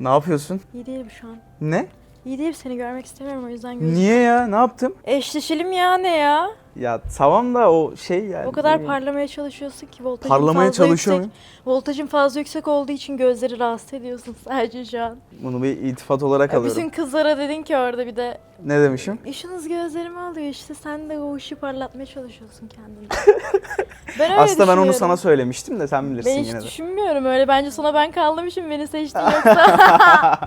Ne yapıyorsun? İyi değilim şu an. Ne? İyi değilim seni görmek istemiyorum o yüzden gözüm. Niye ya? Ne yaptım? Eşleşelim ya ne ya? Ya tamam da o şey yani. o kadar parlamaya çalışıyorsun ki voltajın Parlamaya fazla çalışıyor yüksek. Voltajın fazla yüksek olduğu için gözleri rahatsız ediyorsun sadece şu an. Bunu bir iltifat olarak Ya alıyorum. bütün kızlara dedin ki orada bir de Ne demişim? ışınız gözlerimi alıyor işte sen de o ışığı parlatmaya çalışıyorsun kendini. ben öyle Aslında ben onu düşünüyorum. sana söylemiştim de sen bilirsin Ben hiç yine de. düşünmüyorum öyle. Bence sana ben kalmışım beni seçtin yoksa.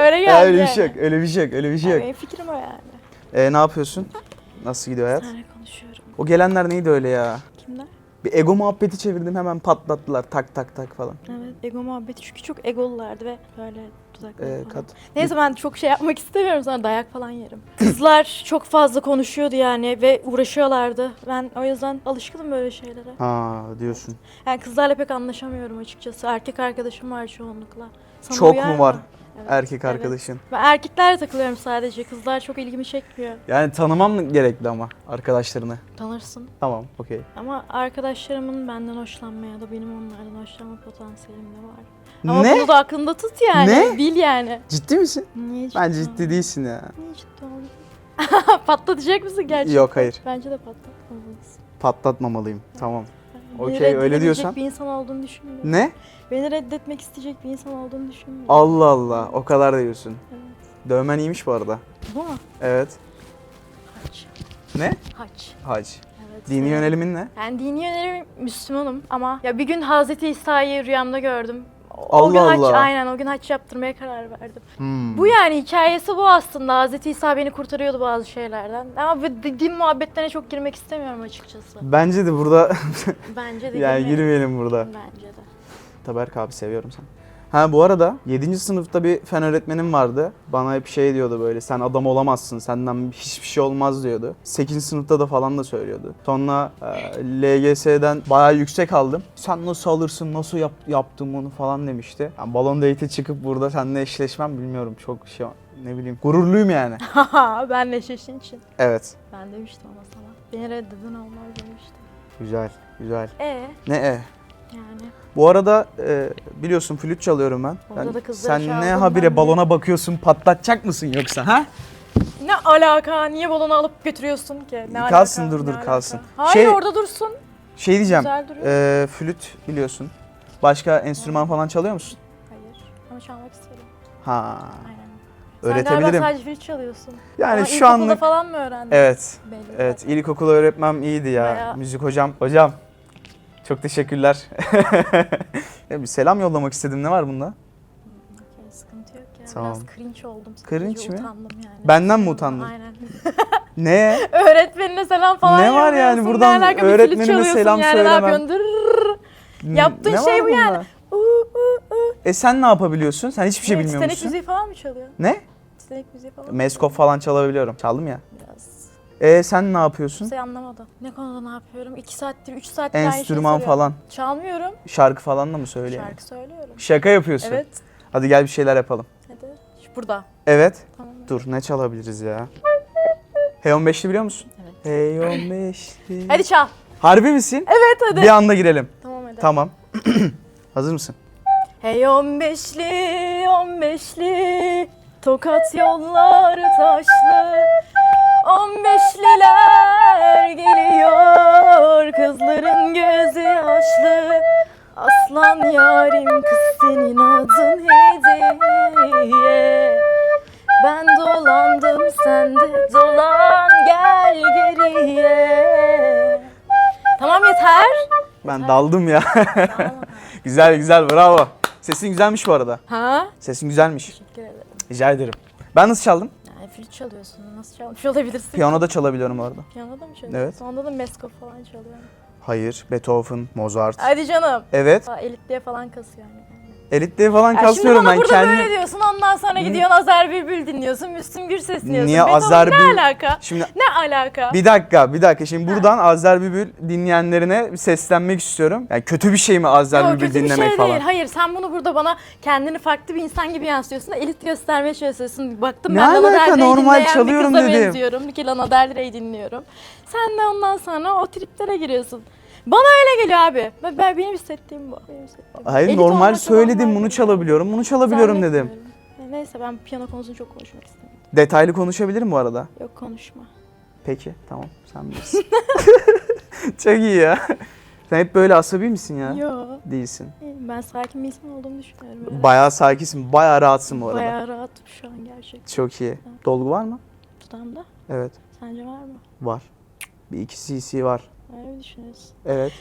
öyle geldi. öyle bir şey yok, öyle bir şey yok, öyle bir şey yok. benim fikrim o yani. Ee, ne yapıyorsun? Nasıl gidiyor hayat? Konuşuyorum. O gelenler neydi öyle ya? Kimler? Bir ego muhabbeti çevirdim hemen patlattılar tak tak tak falan. Evet ego muhabbeti çünkü çok egolulardı ve böyle dudakları Ee, falan. kat. Neyse ben çok şey yapmak istemiyorum sana dayak falan yerim. Kızlar çok fazla konuşuyordu yani ve uğraşıyorlardı. Ben o yüzden alışkınım böyle şeylere. Ha diyorsun. Yani kızlarla pek anlaşamıyorum açıkçası. Erkek arkadaşım var çoğunlukla. Sana Çok uyar mu mı? var Evet, erkek arkadaşın? Ben erkeklerle takılıyorum sadece. Kızlar çok ilgimi çekmiyor. Yani tanımam gerekli ama arkadaşlarını. Tanırsın. Tamam, okey. Ama arkadaşlarımın benden hoşlanma ya da benim onlardan hoşlanma potansiyelim de var. Ama Ne? bunu da aklında tut yani. Ne? Bil yani. Ciddi misin? Niye ciddi Bence ciddi oldun? değilsin ya. Niye ciddi oldun? Patlatacak mısın gerçekten? Yok hayır. Bence de patlatmamalısın. Patlatmamalıyım. Tamam. Okey, öyle diyorsan. bir insan olduğunu düşünmüyorum. Ne? Beni reddetmek isteyecek bir insan olduğunu düşünmüyorum. Allah Allah. O kadar diyorsun. Evet. Dövmen iyiymiş bu arada. Bu mu? Evet. Haç. Ne? Haç. Evet. Dini yönelimin ne? Ben dini yönelim Müslümanım ama ya bir gün Hazreti İsa'yı rüyamda gördüm. O, o Allah gün haç, Allah. aynen o gün haç yaptırmaya karar verdim. Hmm. Bu yani hikayesi bu aslında. Hazreti İsa beni kurtarıyordu bazı şeylerden. Ama bu di- din muhabbetlerine çok girmek istemiyorum açıkçası. Bence de burada Bence de yani girmeyelim burada. Bence de. Taberk abi seviyorum seni. Ha bu arada 7. sınıfta bir fen öğretmenim vardı. Bana hep şey diyordu böyle sen adam olamazsın senden hiçbir şey olmaz diyordu. 8. sınıfta da falan da söylüyordu. Sonra e, LGS'den bayağı yüksek aldım. Sen nasıl alırsın nasıl yap, yaptın bunu falan demişti. Yani balon date çıkıp burada seninle eşleşmem bilmiyorum çok şey ne bileyim gururluyum yani. Ben eşleşin için. Evet Ben demiştim ama sana. Beni reddeden olmaz demiştim. güzel güzel. E Ne e? Yani. Bu arada e, biliyorsun flüt çalıyorum ben. Orada Ben- da kızları sen ne habire ben de. balona bakıyorsun patlatacak mısın yoksa ha? Ne alaka? Niye balonu alıp götürüyorsun ki? Ne Kalsın, alaka? dur, dur, Ne kalsın. alaka? Hayır Şey- orada dursun. Şey diyeceğim. Güzel duruyor. e, flüt biliyorsun. Başka enstrüman falan çalıyor musun? Hayır. Ama çalmak istiyorum. Ha. Aynen. Sen Öğretebilirim. galiba sadece flüt çalıyorsun. Yani Ama şu ilkokulda anlık falan mı öğrendin? Evet. Belli Evet, ilkokul öğretmem iyiydi ya. Bayağı- Müzik hocam. Hocam. Çok teşekkürler. Ya bir selam yollamak istedim. Ne var bunda? Sıkıntı yok ya. Tamam. Biraz cringe oldum. sadece, Cringe mi? Utandım yani. Benden mi utandın? Aynen. Ne? Öğretmenine selam falan Ne var yani? Buradan Ne çalıyorsun selam yani, söylemem. Ne yapıyorsun? Dırrrr. Yaptığın Ne şey bu yani. bunda? Uh. E sen ne yapabiliyorsun? Sen hiçbir şey Ne, bilmiyor Titanic musun? müziği falan mı çalıyor? Ne? Titanic müziği falan? Meskop falan çalabiliyorum. Çaldım ya. Biraz. E sen ne yapıyorsun? Kimse anlamadı. Ne konuda ne yapıyorum? 2 saattir, 3 saattir aynı şeyi Enstrüman falan. Çalmıyorum. Şarkı falan da mı söylüyorsun? Şarkı söylüyorum. Şaka yapıyorsun. Evet. Hadi gel bir şeyler yapalım. Hadi. Şu Burada. Evet. Tamam. Dur ne çalabiliriz ya? Hey 15'li biliyor musun? Evet. Hey 15'li. Hadi çal. Harbi misin? Evet hadi. Bir anda girelim. Tamam hadi. Tamam. Hazır mısın? Hey on beşli, on beşli, tokat yolları taşlı. On beşliler geliyor, kızların gözü yaşlı. Aslan yarim kız senin adın hediye. Ben dolandım sen de dolan gel geriye. Tamam yeter. Ben daldım ya. Güzel güzel bravo. Sesin güzelmiş bu arada. ha? Sesin güzelmiş. Teşekkür ederim. Rica ederim. Ben nasıl çaldım? Yani flüt çalıyorsun. Nasıl çalmış olabilirsin? Piyano da çalabiliyorum orada. Piyano da mı çalıyorsun? Evet. Onda da meskop falan çalıyorum. Hayır. Beethoven, Mozart. Hadi canım. Evet. Aa, elit diye falan kasıyor yani. Elitliği falan Ya şimdi kasıyorum bana ben burada kendim. böyle diyorsun ondan sonra gidiyorsun Azer Bülbül dinliyorsun, Müslüm Gürses dinliyorsun. Niye Beethoven Azer Bül- Ne alaka? Şimdi Ne alaka? bir dakika, bir dakika. Şimdi buradan Azer Bülbül dinleyenlerine bir seslenmek istiyorum. Yani kötü bir şey mi Azer Yok Bülbül kötü bir dinlemek şey falan? değil. Hayır sen bunu burada bana kendini farklı bir insan gibi yansıtıyorsun. Elit göstermeye çalışıyorsun. Baktım Ne ben Lana? Del Rey'i Normal dinleyen çalıyorum bir kıza dedim. benziyorum. Ki Lana Del Rey'i dinliyorum. Sen de ondan sonra o triplere giriyorsun. Bana öyle geliyor abi. Ben, ben benim hissettiğim bu. Benim hissettiğim bu. Hayır Elit normal söyledim bunu çalabiliyorum, bunu çalabiliyorum dedim. Zannetmiyorum. neyse ben piyano konusunu çok konuşmak istemiyorum. Detaylı konuşabilirim bu arada. Yok konuşma. Peki tamam sen bilirsin. Çok iyi ya. Sen hep böyle asabi misin ya? Yok. Değilsin. Ben sakin bir insan olduğumu düşünüyorum. Bayağı sakinsin, bayağı rahatsın bu arada. Bayağı rahatım şu an gerçekten. Çok iyi. Dolgu var mı? Dudağımda. Evet. Sence var mı? Var. Bir iki cc var. Öyle mi düşünüyorsun? Evet.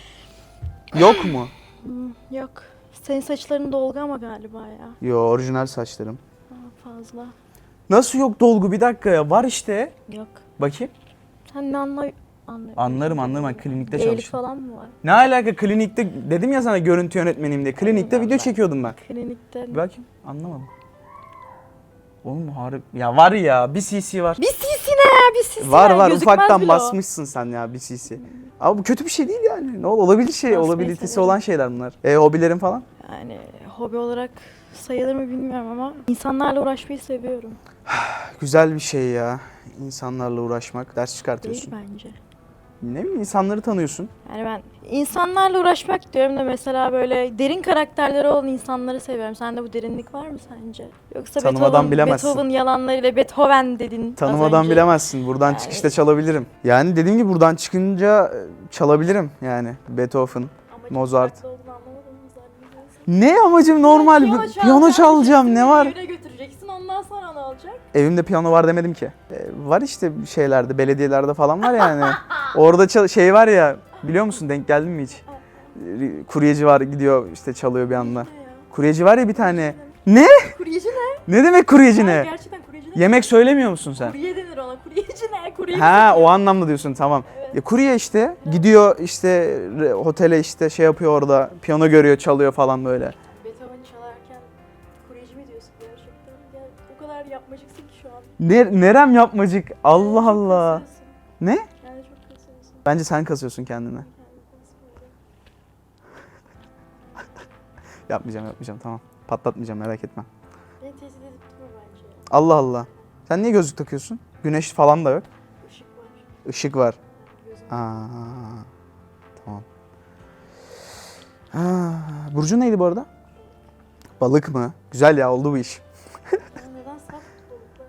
Yok mu? Hmm, yok. Senin saçların dolgu ama galiba ya. Yo orijinal saçlarım. Daha fazla. Nasıl yok dolgu? Bir dakika ya. Var işte. Yok. Bakayım. Sen ne anlay... Anlıyorum. Anlarım anlarım ben klinikte Eğilik çalışıyorum. falan mı var? Ne alaka klinikte dedim ya sana görüntü yönetmeniyim diye. Klinikte video çekiyordum ben. Klinikte. Bakayım anlamadım. Oğlum harbi. Ya var ya bir cc var. Bir sisi ya? Bir sisi Var var Gözükmez ufaktan bile o. basmışsın sen ya bir cc. Ama bu kötü bir şey değil yani. Ne ol olabilir şey, Basmayı olabilitesi severim. olan şeyler bunlar. E hobilerin falan? Yani hobi olarak sayılır mı bilmiyorum ama insanlarla uğraşmayı seviyorum. Güzel bir şey ya. İnsanlarla uğraşmak, ders Değil çıkartıyorsun. bence. Ne bileyim insanları tanıyorsun. Yani ben insanlarla uğraşmak diyorum da mesela böyle derin karakterleri olan insanları seviyorum. Sende bu derinlik var mı sence? Yoksa Tanımadan Beethoven, bilemezsin. Beethoven yalanlarıyla Beethoven dedin. Tanımadan bilemezsin. Buradan Yani- çıkışta çalabilirim. Yani dediğim gibi buradan çıkınca e, çalabilirim yani. Beethoven. Amacın Mozart. Ne amacım normal bir piyano çalacağım ne var? Evine götüreceksin ondan sonra ne olacak? Evimde piyano var demedim ki. E, var işte şeylerde, belediyelerde falan var yani. Orada çal- şey var ya, biliyor musun denk geldin mi hiç? E, Kuryeci var gidiyor işte çalıyor bir anda. Kuryeci var ya bir tane. Ne? Kuryeci ne? Ne demek kuryeci ne? Gerçekten kuryeci ne? Yemek söylemiyor musun sen? Kurye denir ona. Kuryeci ne? Kurye Ha o anlamda diyorsun tamam. Ya kurye işte gidiyor işte re- otele işte şey yapıyor orada piyano görüyor çalıyor falan böyle. Beethoven çalarken kuryeci mi diyorsun gerçekten? Ya, o kadar yapmacıksın ki şu an. Ne, nerem yapmacık Allah Allah. Ne? Bence sen kasıyorsun kasıyorsun. Yapmayacağım yapmayacağım tamam. Patlatmayacağım merak etme. Beni tehdit edip durma bence. Allah Allah. Sen niye gözlük takıyorsun? Güneş falan da yok. Işık var. Işık var. Gözüm. Aa, tamam. Ha, Burcu neydi bu arada? Balık mı? Güzel ya oldu bu iş. Ya neden saf balıklar?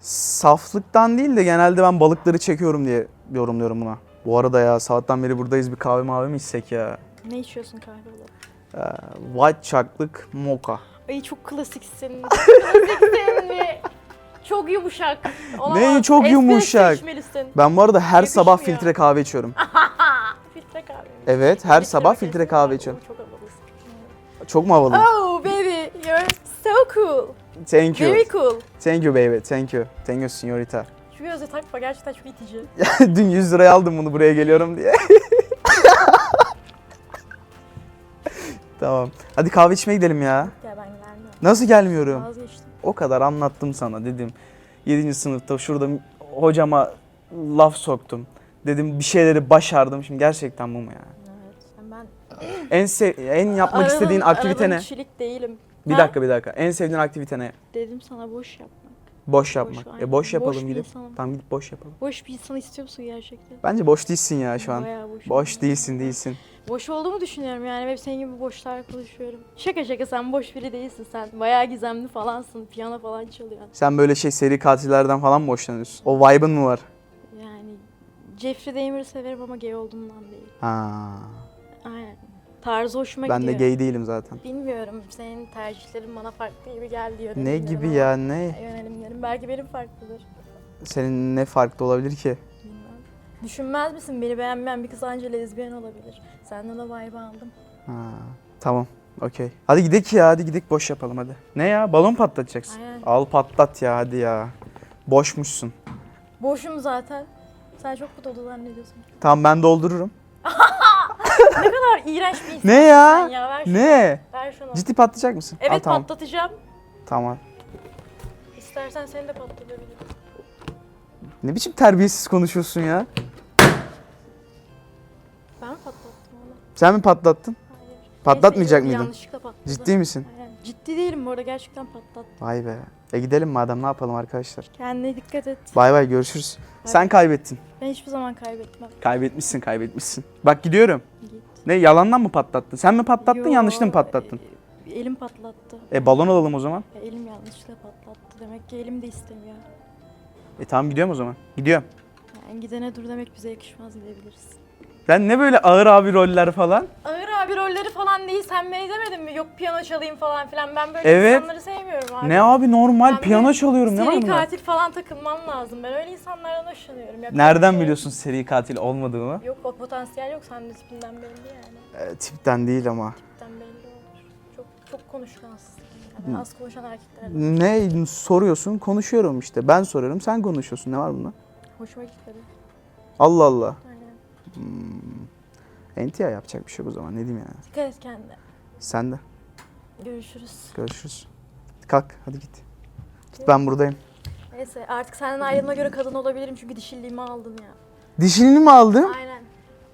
Saflıktan değil de genelde ben balıkları çekiyorum diye yorumluyorum buna. Bu arada ya saatten beri buradayız bir kahve mavi mi içsek ya? Ne içiyorsun kahve olarak? Ee, white chocolate mocha. Ay çok klasik senin. klasik senin. Çok yumuşak. Olamaz. Ne çok Espresso yumuşak? içmelisin. Ben bu arada her sabah Yakışmıyor. filtre kahve içiyorum. Filtre kahve. mi? Evet her Filtre sabah filtre kahve içiyorum. Çok havalısın. Çok mu havalı? Oh baby, you're so cool. Thank you. Very cool. Thank you baby. Thank you. Thank you señorita. Şu gözle takma gerçekten çok itici. Dün 100 liraya aldım bunu buraya geliyorum diye. tamam. Hadi kahve içmeye gidelim ya. Ya ben gelmiyorum. Nasıl gelmiyorum? Vazgeçtim. O kadar anlattım sana dedim. 7. sınıfta şurada hocama laf soktum. Dedim bir şeyleri başardım. Şimdi gerçekten bu mu ya? Evet. yani Ben En se- en yapmak aradığın- istediğin aktivite aradığın ne? kişilik değilim. Bir Ha? dakika bir dakika. En sevdiğin aktivite ne? Dedim sana boş yapmak. Boş yapmak. aynen. e boş yapalım Boş gidip. insanım. Tamam gidip boş yapalım. Boş bir insan istiyor musun gerçekten? Bence boş değilsin ya şu an. Bayağı boş. Boş değilsin değilsin. Boş olduğumu düşünüyorum yani ve senin gibi boşlar konuşuyorum. Şaka şaka sen boş biri değilsin sen. Bayağı gizemli falansın. Piyano falan çalıyorsun. Sen böyle şey seri katillerden falan mı hoşlanıyorsun? O vibe'ın mı var? Yani Jeffrey Dahmer'ı severim ama gay olduğumdan değil. Ha. Aynen. Tarzı hoşuma Ben de gidiyor. gay değilim zaten. Bilmiyorum. Senin tercihlerin bana farklı gibi geldi. Ne yönelimlerin gibi ama- ya ne? Yönelimlerim belki benim farklıdır. Senin ne farklı olabilir ki? Bilmem. Düşünmez misin beni beğenmeyen bir kız anca lezbiyen olabilir. Senden o vibe aldım. Ha. Tamam. Okey. Hadi gidek ya hadi gidek boş yapalım hadi. Ne ya balon patlatacaksın. Aynen. Al patlat ya hadi ya. Boşmuşsun. Boşum zaten. Sen çok mu dolu zannediyorsun? Tamam ben doldururum. ne kadar iğrenç bir insan Ne ya? ya. Ver şunu. Ne? Ver şunu. Ciddi patlayacak mısın? Al, Evet tamam. patlatacağım. Tamam. İstersen seni de patlatabilirim. Ne biçim terbiyesiz konuşuyorsun ya? Ben mi patlattım onu? Sen mi patlattın? Hayır. Patlatmayacak Neyse, mıydın? Yanlışlıkla patladı. Ciddi misin? Aynen. Ciddi değilim bu arada gerçekten patlattım. Vay be. E gidelim madem ne yapalım arkadaşlar. Kendine dikkat et. Bay bay görüşürüz. Sen kaybettin. Ben hiçbir zaman kaybetmem. Kaybetmişsin kaybetmişsin. Bak gidiyorum. Git. Ne yalandan mı patlattın? Sen mi patlattın Yo, yanlışlıkla mı patlattın? e, Elim patlattı. E balon alalım o zaman. Ya elim yanlışlıkla patlattı. Demek ki elim de istemiyor. E tamam gidiyorum o zaman. Gidiyorum. Yani gidene dur demek bize yakışmaz gidebiliriz. Sen ne böyle ağır abi roller falan? Ağır abi rolleri falan değil. Sen beni demedin mi? Yok piyano çalayım falan filan. Ben böyle Evet. insanları sevmiyorum abi. Ne abi normal Ben piyano böyle çalıyorum ne var Seri bunda? katil falan takılmam lazım. Ben öyle insanlardan hoşlanıyorum. Yapacak bir Nereden şey biliyorsun seri katil olmadığımı? Yok o potansiyel yok. Senin de tipinden belli yani. E, tipten değil ama. Tipten belli olur. Çok çok konuşkansın. Yani az konuşan erkekler. Ne soruyorsun konuşuyorum işte. Ben soruyorum sen konuşuyorsun ne var bunda? Hoşuma gitmedi. Allah Allah. Aynen. Entiya yapacak bir şey o zaman ne diyeyim yani. Dikkat et kendine. Sen de Görüşürüz. görüşürüz. Kalk hadi git. Git ben buradayım. Neyse artık senden ayrılma göre kadın olabilirim çünkü dişilliğimi aldın ya. Dişini mi aldın? Aynen.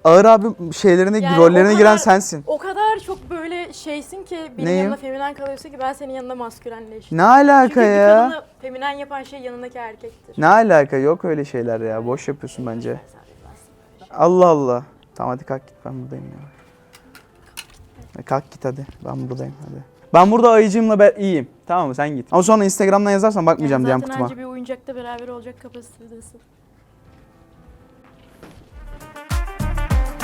Ağır abi şeylerine, Yani rollerine o giren kadar- sensin. O kadar çok böyle şeysin ki benim Neyim? yanımda feminen kalıyorsun ki ben senin yanında maskülenleştim. Ne alaka Çünkü bir ya? kadını feminen yapan şey yanındaki erkektir. Ne alaka? Yok öyle şeyler ya. Boş yapıyorsun bence. Bahsediyorum. Allah Allah. Tamam hadi kalk git ben buradayım ya. E, Kalk git hadi. Ben buradayım hadi. Ben burada ayıcığımla ben iyiyim. Tamam mı? Sen git. Ama sonra Instagram'dan yazarsan bakmayacağım Yani zaten kutuma. anca bir oyuncakta beraber olacak kapasitedesin.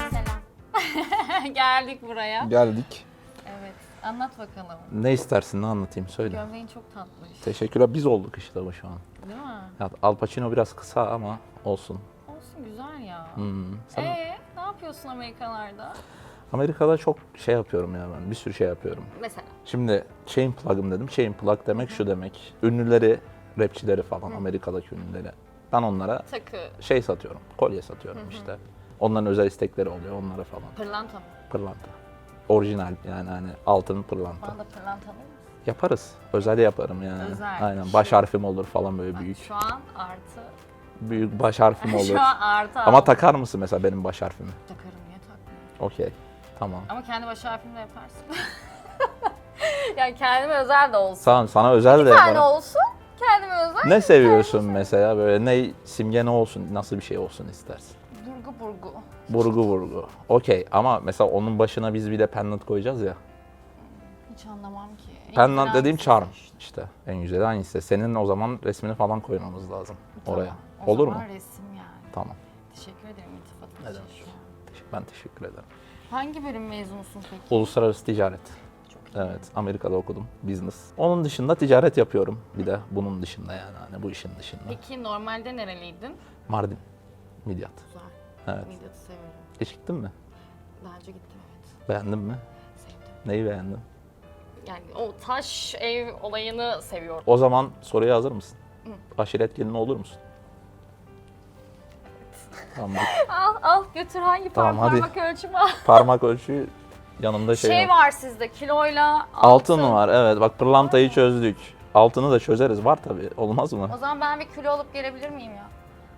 Selam. Geldik buraya. Geldik. Evet. Anlat bakalım. Ne istersin ne anlatayım söyle. Gömleğin çok tatlış. Teşekkürler. Biz olduk işte bu şu an. Değil mi? Ya, Al Pacino biraz kısa ama olsun. Olsun güzel ya. Hmm. Sen Ee, ne yapıyorsun Amerikalarda? Amerika'da çok şey yapıyorum ya ben. Bir sürü şey yapıyorum. Mesela. Şimdi chain plug'ım dedim. Chain plug demek şu demek. Ünlüleri, rapçileri falan Amerika'daki ünlüleri. Ben onlara Takı, şey satıyorum. Kolye satıyorum işte. Onların özel istekleri oluyor onlara falan. pırlanta mı? Pırlanta. Orijinal yani hani altın pırlanta. Bana da pırlanta alır mısın? Yaparız. Özel yaparım yani. Özel. Aynen. Baş harfim olur falan böyle büyük. Şu an artı. Büyük baş harfim olur. Şu an artı Ama takar mısın mesela benim baş harfimi? Takarım niye takmıyorum? Okey. Tamam. Ama kendi baş harfimle yaparsın. yani kendime özel de olsun. Sana, sana özel de Bir tane yaparım. olsun. Kendime özel. Ne seviyorsun mesela böyle ne simge ne olsun nasıl bir şey olsun istersin? Burgu burgu. Burgu vurgu. Okey ama mesela onun başına biz bir de pendant koyacağız ya. Hiç anlamam ki. En Pendant güzel dediğim charm işte? En güzeli hangisi? Senin o zaman resmini falan koymamız lazım oraya. O Olur mu? zaman resim yani. Tamam. Teşekkür ederim iltifatın Ne için demek? an. Ben teşekkür ederim. Hangi bölüm mezunusun peki? Uluslararası ticaret. Çok iyi. Evet, Amerika'da okudum. Business. Onun dışında ticaret yapıyorum. Bir de bunun dışında yani hani bu işin dışında. Peki normalde nereliydin? Mardin. Midyat. Güzel. Evet. Midyat'ı severim. Hiç gittin mi? Daha önce gittim evet. Beğendin mi? Sevdim. Neyi beğendin? Yani o taş ev olayını seviyorum. O zaman soruya hazır mısın? Aşiret gelini olur musun? Tamam. Al al götür hangi Tamam, hadi. parmak ölçümü al. Parmak ölçü yanımda şey, Şey, yok. var sizde kiloyla Altın var evet bak pırlantayı çözdük. Altını da çözeriz var tabi olmaz mı? O zaman ben bir kilo alıp gelebilir miyim ya?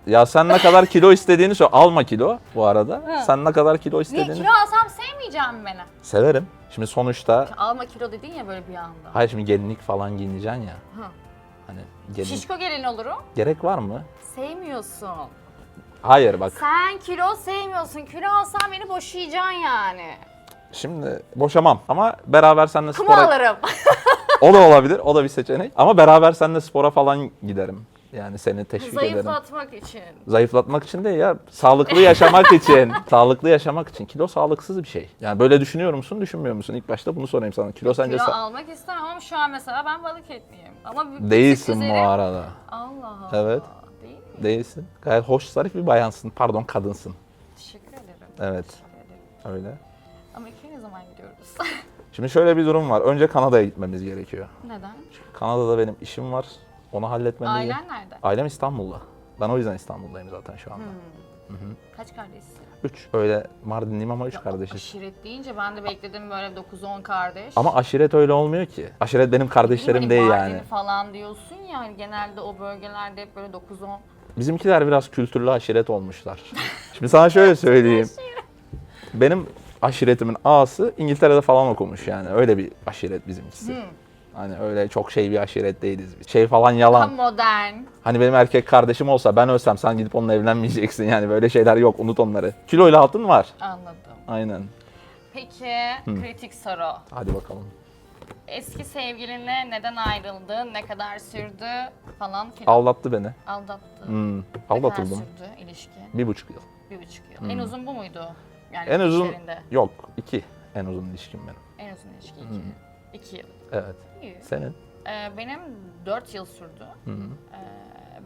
Ya sen ne kadar kilo istediğini söyle. Alma kilo bu arada. Hı. Sen ne kadar kilo Niye istediğini kilo alsam sevmeyeceğim mi beni? severim. Şimdi sonuçta Alma kilo dedin ya böyle bir anda. hayır şimdi gelinlik falan giyineceksin ya. Hı. Hani gelinlik Şişko gelin olurum. gerek var mı? Sevmiyorsun. Hayır bak. Sen kilo sevmiyorsun. Kilo alsan beni boşayacaksın yani. Şimdi boşamam ama beraber seninle Kuma spora... alırım. O da olabilir. O da bir seçenek. Ama beraber seninle spora falan giderim. Yani seni teşvik ederim. Zayıflatmak için. Zayıflatmak için değil ya. Sağlıklı yaşamak için. sağlıklı yaşamak için. Kilo sağlıksız bir şey. Yani böyle düşünüyor musun, düşünmüyor musun? İlk başta bunu sorayım sana. Kilo sence Kilo sa- almak istemem ama şu an mesela ben balık etliyim. Ama değilsin bu arada. Allah Allah. Evet. Değilsin. Gayet hoş, zarif bir bayansın. Pardon, kadınsın. Teşekkür ederim. Evet. Teşekkür ederim. Öyle. Amerika'ya ne zaman gidiyoruz? Şimdi şöyle bir durum var. Önce Kanada'ya gitmemiz gerekiyor. Neden? Kanada'da benim işim var. Onu halletmem. Ailen nerede? Ailem İstanbul'da. Ben o yüzden İstanbul'dayım zaten şu anda. Hmm. Kaç kardeşsin? Üç. Öyle Mardinliyim ama üç Ya, kardeşiz. Aşiret deyince ben de bekledim böyle 9-10 kardeş. Ama aşiret öyle olmuyor ki. Aşiret benim kardeşlerim Hani değil Mardin yani. falan diyorsun ya hani genelde o bölgelerde hep böyle 9-10. Bizimkiler biraz kültürlü aşiret olmuşlar. Şimdi sana şöyle söyleyeyim. Benim aşiretimin ağası İngiltere'de falan okumuş yani. Öyle bir aşiret bizimkisi. Hmm. Hani öyle çok şey bir aşiret değiliz biz. Şey falan Daha yalan. modern. Hani benim erkek kardeşim olsa ben ölsem sen gidip onunla evlenmeyeceksin yani böyle şeyler yok unut onları. Kiloyla altın var. Anladım. Aynen. Peki kritik soru. Hadi bakalım. Eski sevgilinle neden ayrıldın, ne kadar sürdü falan filan. Aldattı beni. Aldattı. Hmm, Ne kadar aldatıldım. sürdü ilişki? Bir buçuk yıl. Bir buçuk yıl. En uzun bu muydu? Yani En uzun ilişkilerinde. yok. iki en uzun ilişkim benim. En uzun ilişki iki. Hmm. İki yıl. Evet. İyi. Senin? Ee, benim dört yıl sürdü. Hı hı. Ee,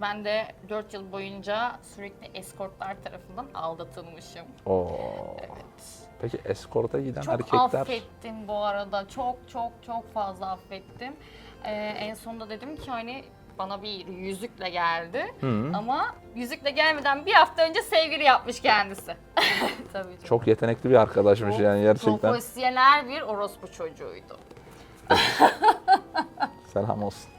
ben de dört yıl boyunca sürekli eskortlar tarafından aldatılmışım. Oo. Evet. Peki eskorta giden Çok erkekler affettim bu arada. Çok çok çok fazla affettim. Ee, en sonunda dedim ki hani bana bir yüzükle geldi. Hı. Ama yüzükle gelmeden bir hafta önce sevgili yapmış kendisi. Tabii canım. çok yetenekli bir arkadaşmış yani gerçekten. Profesyonel bir orospu çocuğuydu. Selam olsun.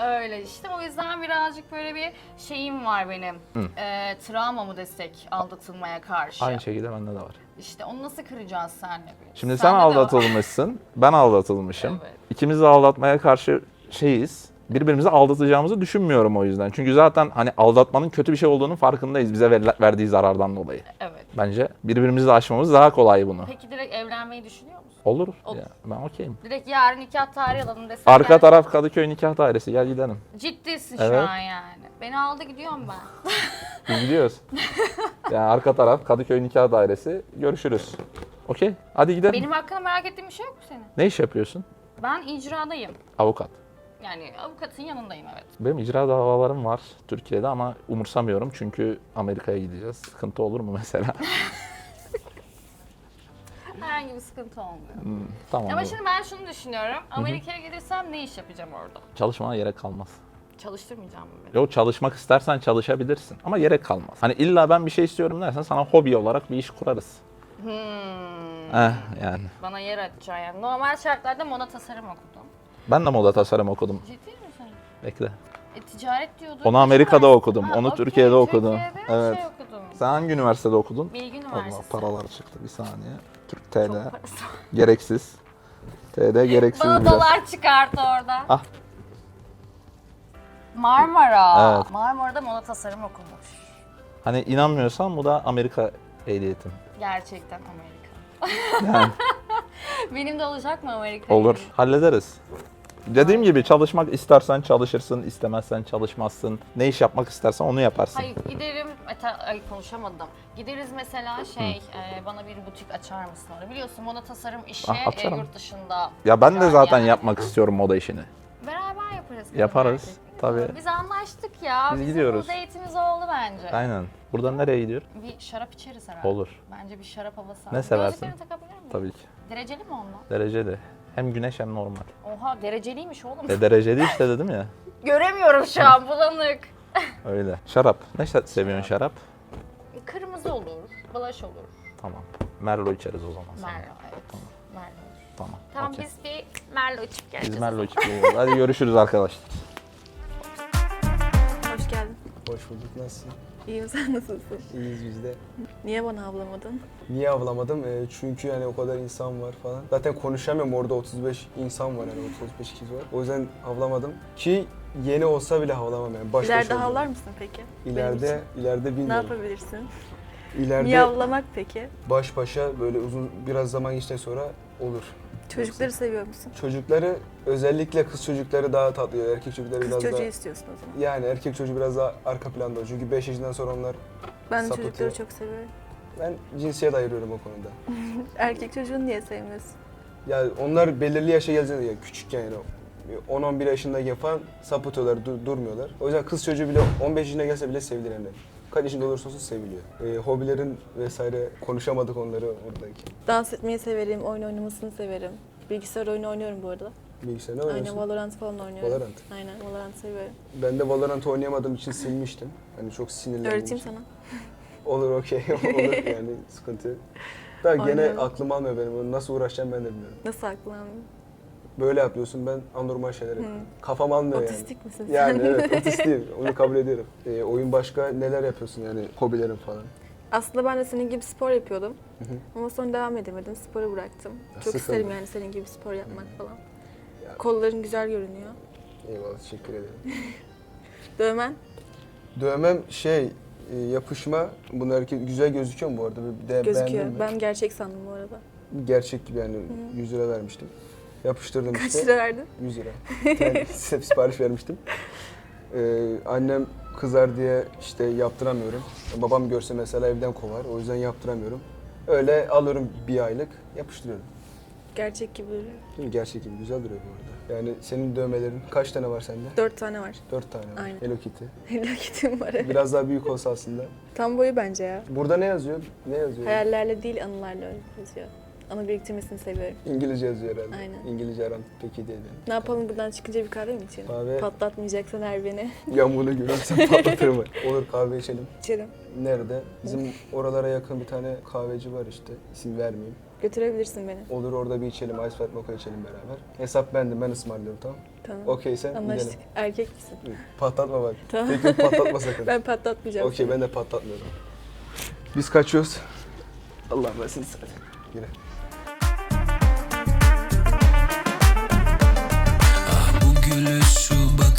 Öyle işte o yüzden birazcık böyle bir şeyim var benim. Ee, travma mı desek aldatılmaya karşı. Aynı şekilde bende de var. İşte onu nasıl kıracağız senle bir? Şimdi sen Sende de var. aldatılmışsın, ben aldatılmışım. Evet. İkimiz de aldatmaya karşı şeyiz. Birbirimizi aldatacağımızı düşünmüyorum o yüzden. Çünkü zaten hani aldatmanın kötü bir şey olduğunun farkındayız bize ver- verdiği zarardan dolayı. Evet. Bence birbirimizi de aşmamız daha kolay bunu. Peki direkt evlenmeyi düşünüyor musun? Olur. Olur. Ya, ben okeyim. Direkt yarın nikah tarihi alalım desek Arka yani- taraf Kadıköy nikah dairesi. Gel gidelim. Ciddisin Evet. şu an yani. Beni aldı gidiyorum ben. Biz gidiyoruz. yani arka taraf Kadıköy nikah dairesi. Görüşürüz. Okey. Hadi gidelim. Benim hakkında merak ettiğin bir şey yok mu senin? Ne iş yapıyorsun? Ben icradayım. Avukat. Yani avukatın yanındayım evet. Benim icra davalarım var Türkiye'de ama umursamıyorum çünkü Amerika'ya gideceğiz. Sıkıntı olur mu mesela? Herhangi bir sıkıntı olmuyor. Hmm, tamam. Ama şimdi ben şunu düşünüyorum. Amerika'ya gidersem ne iş yapacağım orada? Çalışmana gerek kalmaz. Çalıştırmayacağım mı beni? Yok çalışmak istersen çalışabilirsin ama gerek kalmaz. Hani illa ben bir şey istiyorum dersen sana hobi olarak bir iş kurarız. Hmm. Eh yani. Bana yer açacaksın yani. Normal şartlarda moda tasarım okudum. Ben de moda tasarım okudum. Ciddi misin? Bekle. E, ticaret diyordun. Onu Amerika'da üniversitesi- okudum, onu okey, Türkiye'de okudum. Türkiye'de Evet. şey okudum. Sen hangi üniversitede okudun? Bilgi Allah Üniversitesi. paralar çıktı bir saniye. Türk TL. Çok parası. Gereksiz. TL gereksiz Bana biraz. dolar çıkarttı orada. Ah. Marmara. Evet. Marmara'da moda tasarım okumuş. Hani inanmıyorsan bu da Amerika ehliyetim. Gerçekten Amerika. Yani Benim de olacak mı Amerika? olur. Hallederiz. Dediğim gibi çalışmak istersen çalışırsın, istemezsen çalışmazsın. Ne iş yapmak istersen onu yaparsın. Hayır giderim, Ete- ay konuşamadım. Gideriz mesela şey, e, bana bir butik açar mısın orada? Biliyorsun moda tasarım işi Ah, e, açarım. yurt dışında. Ya ben de Yani zaten yani. yapmak istiyorum moda işini. Beraber yaparız. kadın Yaparız, erkek. tabii. Biz anlaştık ya. Biz Bizim gidiyoruz. bu date'imiz oldu bence. Aynen. Buradan nereye gidiyor? Bir şarap içeriz herhalde. Olur. Bence bir şarap havası. Ne seversin? Gözlüklerini takabilir miyim? Tabii ki. Dereceli mi onlar? Dereceli. Hem güneş hem normal. Oha dereceliymiş oğlum. E dereceli işte dedim ya. Göremiyorum şu an bulanık. Öyle. Şarap. Ne şa- seviyorsun şarap? Kırmızı olur, balaş olur. Tamam. Merlo içeriz o zaman. sonra. Merlo evet. Merlo. Tamam. Tamam okey. biz bir Merlo içip geleceğiz. Biz Merlo içip geliyoruz. Hadi görüşürüz arkadaşlar. Hoş geldin. Hoş bulduk. Nasılsın? İyiyim sen nasılsın? İyiyiz biz de. Niye bana avlamadın? Niye avlamadım? Ee, çünkü yani o kadar insan var falan. Zaten konuşamıyorum orada 35 insan var yani 35 kişi var. O yüzden avlamadım. Ki yeni olsa bile avlamam yani. Baş İleride havlar mısın peki? İleride, ileride Ne bilmiyorum. yapabilirsin? İleride Miyavlamak peki? baş başa böyle uzun biraz zaman geçtikten sonra olur. Çocukları seviyor musun? Çocukları özellikle kız çocukları daha tatlı. Erkek çocukları Kız biraz çocuğu daha... istiyorsun o zaman. Yani erkek çocuğu biraz daha arka planda. Çünkü 5 yaşından sonra onlar... Ben sapıtıyor. çocukları çok seviyorum. Ben cinsiyet ayırıyorum o konuda. Erkek çocuğunu niye sevmiyorsun? Ya onlar belirli yaşa gelince ya küçükken yani 10-11 yaşındayken falan sapıtıyorlar, dur- durmuyorlar. O yüzden kız çocuğu bile 15 yaşına gelse bile sevilir yani. Yaşında olursa olsun seviliyor. Ee, hobilerin vesaire konuşamadık onları oradaki. Dans etmeyi severim, oyun oynamasını severim. Bilgisayar oyunu oynuyorum bu arada. Bilgisayar ne Aynen oynuyorsun? Valorant falan oynuyorum. Valorant. Aynen Valorant seviyorum. Ben de Valorant oynayamadığım için silmiştim. Hani çok sinirlendim. Öğreteyim sana. Olur okey olur yani sıkıntı. yok. Da gene aklım almıyor benim. Nasıl uğraşacağım ben de bilmiyorum. Nasıl aklın almıyor? Böyle yapıyorsun ben anormal şeyler yapıyorum. Kafam almıyor yani. Otistik misin sen? Yani evet otistiyim. Onu kabul ediyorum. Ee, oyun başka neler yapıyorsun yani hobilerin falan? Aslında ben de senin gibi spor yapıyordum. hı. Ama sonra devam edemedim. Sporu bıraktım. Ya Çok isterim yani senin gibi spor yapmak falan. Ya- Kolların güzel görünüyor. Eyvallah teşekkür ederim. Dövmen Dövmem şey e, yapışma. Bunlar güzel gözüküyor mu bu arada? Bir de gözüküyor. mi? Ben gerçek sandım bu arada. Gerçek gibi yani 100 lira vermiştim. Yapıştırdım Kaç işte. lira verdin? 100 lira. Yani size sipariş vermiştim. Ee, annem kızar diye işte yaptıramıyorum. Babam görse mesela evden kovar. O yüzden yaptıramıyorum. Öyle alıyorum bir aylık, yapıştırıyorum. Gerçek gibi duruyor. Değil mi? Gerçek gibi güzel duruyor bu arada. Yani senin dövmelerin kaç tane var sende? Dört tane var. Dört tane var. Aynen. Hello Kitty. Hello Kitty'm var evet. Biraz daha büyük olsa aslında. Tam boyu bence ya. Burada ne yazıyor? Ne yazıyor? Hayallerle değil anılarla yazıyor. Anı biriktirmesini seviyorum. İngilizce yazıyor herhalde. Aynen. İngilizce aram pek iyi değil benim. Ne yapalım buradan çıkınca bir kahve mi içelim? Kahve. Patlatmayacaksan her beni. Yağmurlu görürsem patlatırım. Olur kahve içelim. İçelim. Nerede? Bizim oralara yakın bir tane kahveci var işte. İsim vermeyeyim. Götürebilirsin beni. Olur orada bir içelim, ice white mocha içelim beraber. Hesap bende, ben ısmarlıyorum tamam. Tamam. Okeyse Anlaştık. gidelim. Erkek misin? Patlatma bak. Tamam. Peki patlatma sakın. Ben patlatmayacağım. Okey ben de patlatmıyorum. Biz kaçıyoruz. Allah versin hadi. Yine. Gülüşü bakın